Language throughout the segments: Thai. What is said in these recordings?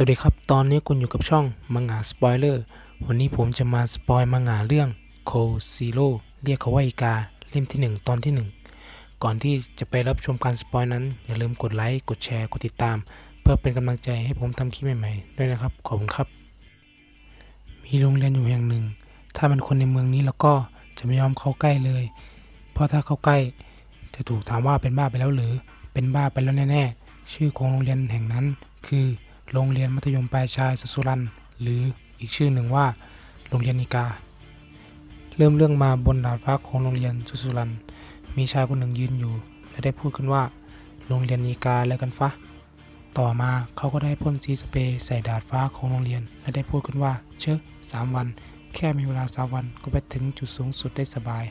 สวัสดีครับ ตอนนี้คุณอยู่กับช่องมังงะสปอยเลอร์ วันนี้ผมจะมาสปอยมังงะเรื่องโคซีโร่เรียกเขาว่าอีกา เล่มที่ 1 ตอนที่ 1 ก่อนที่จะไปรับชมการสปอยนั้น อย่าลืมกดไลค์ กดแชร์ กดติดตาม เพื่อเป็นกำลังใจให้ผมทำคลิปใหม่ๆ ด้วยนะครับ ขอบคุณครับ มีโรงเรียนอยู่แห่งหนึ่ง ถ้าเป็นคนในเมืองนี้แล้วก็จะไม่ยอมเข้าใกล้เลย เพราะถ้าเข้าใกล้ จะถูกถามว่าเป็นบ้าไปแล้วหรือ เป็นบ้าไปแล้วแน่ๆ ชื่อของโรงเรียนแห่งนั้นคือ โรงเรียนมัธยมปลายชายสุสุรัน หรืออีกชื่อหนึ่งว่า โรงเรียนนิกา เริ่มเรื่องมาบนดาดฟ้าของโรงเรียนสุสุรัน มีชายคนหนึ่งยืนอยู่ และได้พูดขึ้นว่า โรงเรียนนิกาแล้วกันฟะ ต่อมาเขาก็ได้พ่นสีสเปรย์ใส่ดาดฟ้าของโรงเรียน และได้พูดขึ้นว่า เชอะสามวัน แค่มีเวลาสามวันก็ไปถึงจุดสูงสุดได้สบาย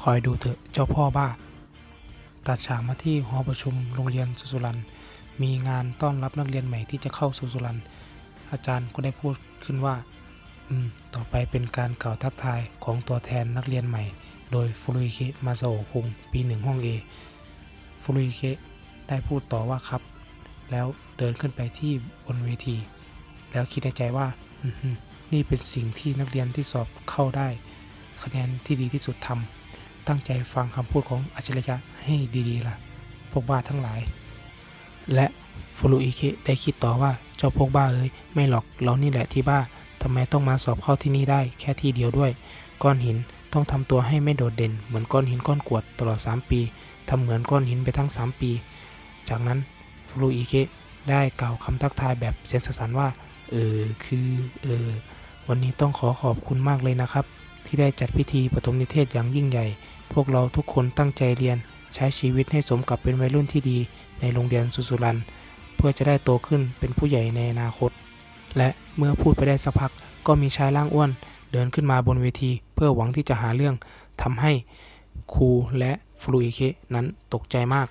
คอยดูเถอะเจ้าพ่อบ้า ตัดฉากมาที่หอประชุมโรงเรียนสุสุรัน มีงานต้อนรับนักเรียนใหม่ที่จะเข้าสู่สุรันอาจารย์ก็ได้พูดขึ้นว่า อืม ต่อไปเป็นการกล่าวทักทายของตัวแทนนักเรียนใหม่ โดยฟุรุอิเคะมาโซคุงปีหนึ่งห้อง A ฟุรุอิเคะได้พูดต่อว่าครับ แล้วเดินขึ้นไปที่บนเวที แล้วคิดในใจว่าอืนี่เป็นสิ่งที่นักเรียนที่สอบเข้าได้ คะแนนที่ดีที่สุดทำตั้งใจฟังคำพูดของอัจฉริยะให้ดีๆล่ะ พวกบ้าทั้งหลาย และฟุรุอิเคะได้คิดต่อว่าเจ้าพวกบ้าเอ้ยไม่หรอกเรานี่แหละที่บ้าทำไมต้องมาสอบเข้าที่นี่ได้แค่ที่เดียวด้วย ก้อนหินต้องทำตัวให้ไม่โดดเด่น เหมือนก้อนหินก้อนกวดตลอด 3 ปีทำเหมือนก้อนหินไปทั้ง 3 ปี จากนั้นฟุรุอิเคะได้กล่าวคำทักทายแบบเสียงสสันว่า เออ คือ เออ วันนี้ต้องขอขอบคุณมากเลยนะครับ ที่ได้จัดพิธีปฐมนิเทศอย่างยิ่งใหญ่ พวกเราทุกคนตั้งใจเรียน ใช้ชีวิตให้สมกับเป็นวัยรุ่นที่ดีในโรงเรียนสุสุรัน เพื่อจะได้โตขึ้นเป็นผู้ใหญ่ในอนาคต และเมื่อพูดไปได้สักพักก็มีชายร่างอ้วน เดินขึ้นมาบนเวที เพื่อหวังที่จะหาเรื่องทำให้ครูและฟลุอิเคะนั้นตกใจมาก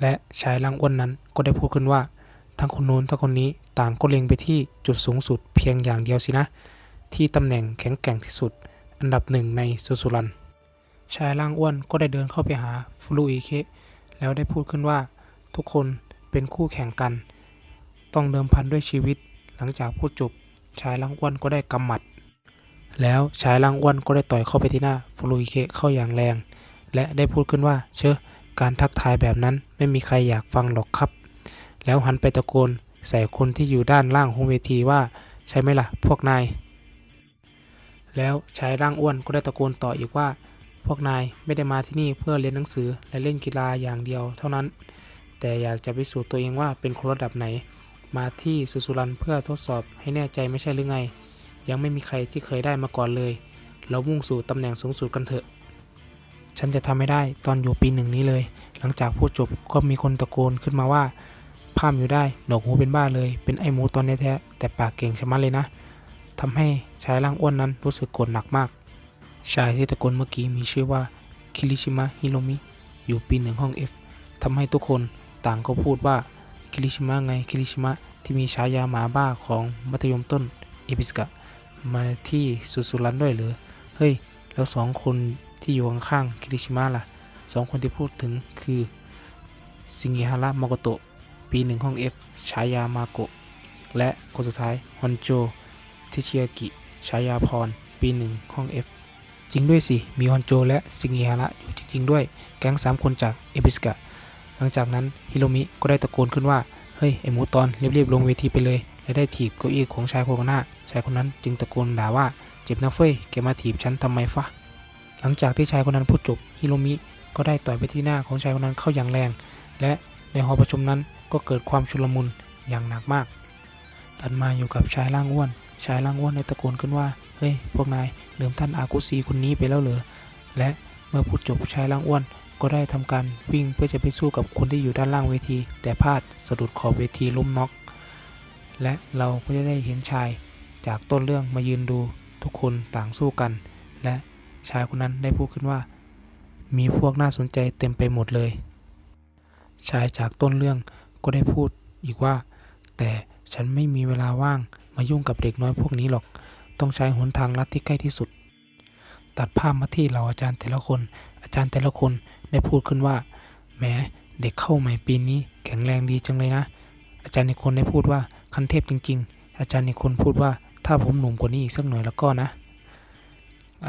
และชายร่างอ้วนนั้นก็ได้พูดขึ้นว่า ทั้งคนนู้นทั้งคนนี้ต่างก็เล็งไปที่จุดสูงสุดเพียงอย่างเดียวสินะ ที่ตำแหน่งแข็งแกร่งที่สุด อันดับหนึ่งในสุสุรัน ชายร่างอ้วนก็ได้เดินเข้าไปหาฟลุอิเคะแล้วได้พูดขึ้นว่าทุกคนเป็นคู่แข่งกัน ต้องเดิมพันด้วยชีวิต หลังจากพูดจบชายร่างอ้วนก็ได้กำหมัด แล้วชายร่างอ้วนก็ได้ต่อยเข้าไปที่หน้าฟลุอิเคะเข้าอย่างแรง และได้พูดขึ้นว่า เชอะการทักทายแบบนั้นไม่มีใครอยากฟังหรอกครับ แล้วหันไปตะโกนใส่คนที่อยู่ด้านล่างของเวทีว่าใช่ไหมล่ะ พวกนาย แล้วชายร่างอ้วนก็ได้ตะโกนต่ออีกว่า พวกนายไม่ได้มาที่นี่เพื่อเรียนหนังสือและเล่นกีฬาอย่างเดียวเท่านั้น แต่อยากจะพิสูจน์ตัวเองว่าเป็นคนระดับไหน มาที่สุสุรันเพื่อทดสอบให้แน่ใจไม่ใช่หรือไง ยังไม่มีใครที่เคยได้มาก่อนเลย เรามุ่งสู่ตำแหน่งสูงสุดกันเถอะ ฉันจะทำไม่ได้ตอนอยู่ปีหนึ่งนี้เลย หลังจากพูดจบก็มีคนตะโกนขึ้นมาว่าพามอยู่ได้หนกหูเป็นบ้าเลย เป็นไอหมูตอนแท้แต่ปากเก่งชะมัดเลยนะทำให้ชายร่างอ้วนนั้นรู้สึกโกรธหนักมาก ชายที่ตะโกนเมื่อกี้มีชื่อว่าคิริชิมะฮิโรมิอยู่ปีหนึ่งห้อง F ทำให้ทุกคนต่างก็พูดว่าคิริชิมะไงคิริชิมะที่มีฉายาหมาบ้าของมัธยมต้นเอพิสกะมาที่สุสุรันด้วยหรือเฮ้ย แล้วสองคนที่อยู่ข้างๆคิริชิมะล่ะสองคนที่พูดถึงคือซิงิฮาระมาโกโตะปีหนึ่งห้อง F ฉายามาโกะและคนสุดท้ายฮอนโจทิชิยากิฉายาพร ปีหนึ่งห้อง F จริงด้วยสิ มีฮอนโจและซิงิฮาระอยู่จริง ๆ ด้วย แก๊งสามคนจากเอพิสกะ หลังจากนั้นฮิโรมิก็ได้ตะโกนขึ้นว่า เฮ้ย ไอหมูตอนรีบๆลงเวทีไปเลย และได้ถีบเก้าอี้ของชายคนหน้า ชายคนนั้นจึงตะโกนด่าว่า เจ็บนะเฟ้ย แกมาถีบฉันทำไมฟะ หลังจากที่ชายคนนั้นพูดจบฮิโรมิก็ได้ต่อยไปที่หน้าของชายคนนั้นเข้าอย่างแรง และในหอประชุมนั้นก็เกิดความชุลมุนอย่างหนักมาก ตัดมาอยู่กับชายร่างอ้วน ชายร่างอ้วนได้ตะโกนขึ้นว่า เฮ้ย พวกนายลืมท่านอากุซีคนนี้ไปแล้วเหรอ และเมื่อพูดจบชายร่างอ้วนก็ได้ทำการวิ่งเพื่อจะไปสู้กับคนที่อยู่ด้านล่างเวที แต่พลาดสะดุดขอบเวทีล้มน็อก และเราก็จะได้เห็นชายจากต้นเรื่องมายืนดูทุกคนต่างสู้กัน และชายคนนั้นได้พูดขึ้นว่า มีพวกน่าสนใจเต็มไปหมดเลย ชายจากต้นเรื่องก็ได้พูดอีกว่า แต่ฉันไม่มีเวลาว่างมายุ่งกับเด็กน้อยพวกนี้หรอก ต้องใช้หนทางลัดที่ใกล้ที่สุด ตัดภาพมาที่เหล่าอาจารย์แต่ละคน อาจารย์แต่ละคนได้พูดขึ้นว่าแหมเด็กเข้าใหม่ปีนี้แข็งแรงดีจังเลยนะ อาจารย์อีกคนได้พูดว่าคันเทพจริง ๆ อาจารย์นิคนพูดว่าถ้าผมหนุ่มกว่านี้อีกสักหน่อยแล้วก็นะ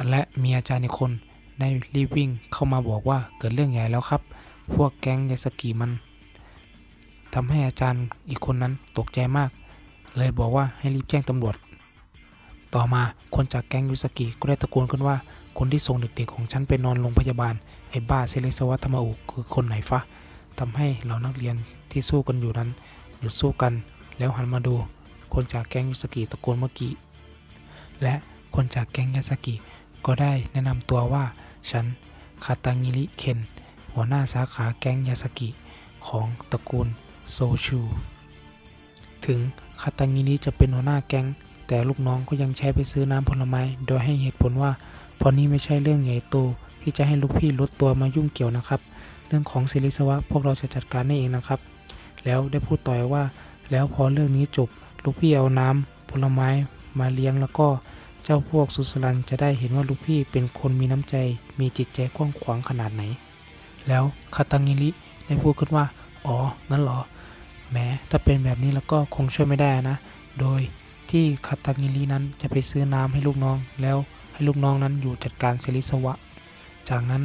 และมีอาจารย์อีกคนได้รีบวิ่งเข้ามาบอกว่าเกิดเรื่องใหญ่แล้วครับ พวกแก๊งยาสกิมันทำให้อาจารย์อีกคนนั้นตกใจมาก เลยบอกว่าให้รีบแจ้งตำรวจ ต่อมาคนจากแก๊งยูสกิก็ได้ตะโกนขึ้นว่า คนที่ส่งเด็กๆของฉันไปนอนโรงพยาบาล ไอ้บ้าเซเลสวัตธรรมอุคือคนไหนฟะทำให้เหล่านักเรียนที่สู้กันอยู่นั้น หยุดสู้กัน แล้วหันมาดู คนจากแก๊งยูสกิตะโกนเมื่อกี้และคนจากแก๊งยาสกิก็ได้แนะนำตัวว่าฉันคาตางิริเคนหัวหน้าสาขาแก๊งยาสกิของตระกูลโซชู ถึงคาตางิริจะเป็นหัวหน้าแก๊ง แต่ลูกน้องก็ยังใช้ไปซื้อน้ำผลไม้ โดยให้เหตุผลว่าเพราะนี้ไม่ใช่เรื่องใหญ่โตที่จะให้ลูกพี่ลดตัวมายุ่งเกี่ยวนะครับ เรื่องของศิริสวะพวกเราจะจัดการได้เองนะครับ แล้วได้พูดต่อยว่า แล้วพอเรื่องนี้จบ ลูกพี่เอาน้ำผลไม้มาเลี้ยงแล้วก็เจ้าพวกสุสลันจะได้เห็นว่าลูกพี่เป็นคนมีน้ำใจ มีจิตใจกว้างขวางขนาดไหน แล้วคาตังิริได้พูดขึ้นว่า อ๋องั้นเหรอแม้ถ้าเป็นแบบนี้แล้วก็คงช่วยไม่ได้นะ โดย ที่คาตังิรินั้นจะไปซื้อน้ำให้ลูกน้อง แล้วให้ลูกน้องนั้นอยู่จัดการเซริสวะ จากนั้น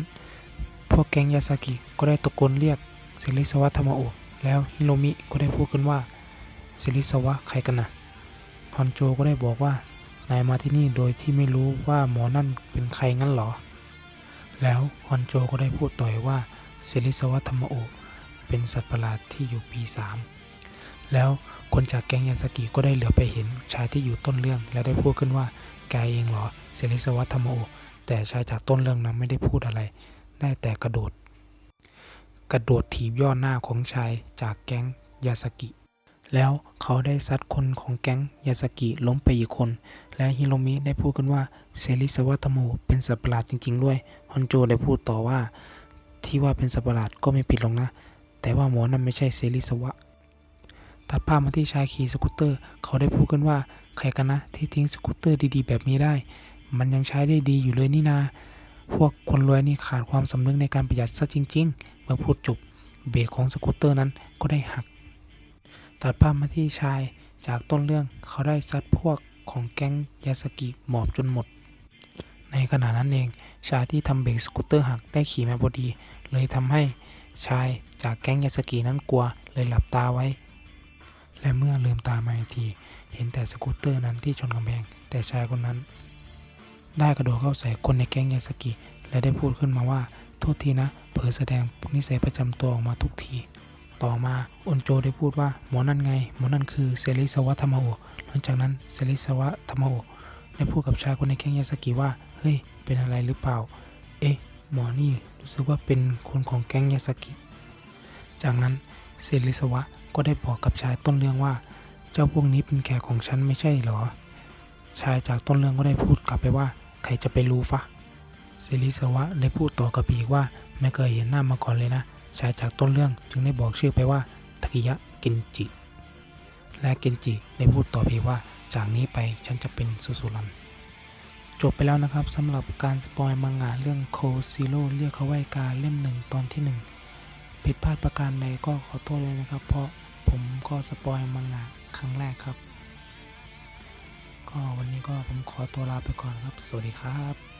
พวกแก๊งยาสกิก็ได้ตะโกนเรียกเซริสวะธรรมโอแล้วฮิโรมิก็ได้พูดขึ้นว่าเซริสวะใครกันนะฮอนโจก็ได้บอกว่านายมาที่นี่โดยที่ไม่รู้ว่าหมอนั่นเป็นใครงั้นเหรอ แล้วฮอนโจก็ได้พูดต่อยว่าเซริสวะธรรมโอเป็นสัตว์ประหลาดที่อยู่ปีสาม แล้วคนจากแก๊งยาสกิก็ได้เหลือไปเห็นชายที่อยู่ต้นเรื่อง แล้วได้พูดขึ้นว่าแกเองเหรอเซริสวะธรรมโอ แต่ชายจากต้นเรื่องนั้นไม่ได้พูดอะไร ได้แต่กระโดด กระโดดถีบยอดหน้าของชายจากแก๊งยาสกิ แล้วเขาได้ซัดคนของแก๊งยาสกิล้มไปอีกคน และฮิโรมิได้พูดกันว่าเซริสวะธรรมโอเป็นสัตว์ประหลาดจริง ๆ ด้วยฮอนโจได้พูดต่อว่า ที่ว่าเป็นสัตว์ประหลาดก็ไม่ผิดหรอกนะ แต่ว่าหมอนั่นไม่ใช่เซริสวะ ตัดภาพมาที่ชายขี่สกูตเตอร์ เขาได้พูดกันว่าใครกันนะ ที่ทิ้งสกูตเตอร์ดีๆ แบบนี้ได้ มันยังใช้ได้ดีอยู่เลยนี่นา พวกคนรวยนี่ขาดความสำนึกในการประหยัดซะจริง ๆ เมื่อพูดจบเบรกของสกูตเตอร์นั้นก็ได้หัก ตัดภาพมาที่ชายจากต้นเรื่องเขาได้ซัดพวกของแก๊งยาสกิหมอบจนหมด ในขณะนั้นเองชายที่ทำเบรกสกูตเตอร์หักได้ขี่มาพอดี เลยทำให้ชายจากแก๊งยาสกินั้นกลัวเลยหลับตาไว้ และเมื่อลืมตามาอีกที เห็นแต่สกูตเตอร์นั้นที่ชนกำแพง แต่ชายคนนั้น ได้กระโดดเข้าใส่คนในแก๊งยาสกิ และได้พูดขึ้นมาว่า โทษทีนะ เผลอแสดงนิสัยประจำตัวออกมาทุกที ต่อมาอุนโจได้พูดว่าหมอนั่นไง หมอนั่นคือเซริสวะธรรมโอหลังจากนั้นเซริสวะธรรมโอได้พูดกับชายคนในแก๊งยาสกิว่า เฮ้ย เป็นอะไรหรือเปล่า เอ๊ะ หมอนี่รู้สึกว่าเป็นคนของแก๊งยาสกิ จากนั้นเซริสวะ ก็ได้บอกกับชายต้นเรื่องว่า เจ้าพวกนี้เป็นแขกของฉันไม่ใช่หรอ ชายจากต้นเรื่องก็ได้พูดกลับไปว่า ใครจะไปรู้ฟะเซริสวะได้พูดต่อกับอีกว่าไม่เคยเห็นหน้ามาก่อนเลยนะ ชายจากต้นเรื่องจึงได้บอกชื่อไปว่าทากิยะเกนจิ และเกนจิได้พูดต่อไปว่า จากนี้ไปฉันจะเป็นสุสุรันจบไปแล้วนะครับสำหรับการสปอยมังงะเรื่องโคซิโร่เรียกเขาไว้การเล่มหนึ่งตอนที่หนึ่งผิดพลาดประการใดก็ขอโทษเลยนะครับ เพราะ ผมก็สปอยมังงะครั้งแรกครับ ก็วันนี้ก็ผมขอตัวลาไปก่อนครับ สวัสดีครับ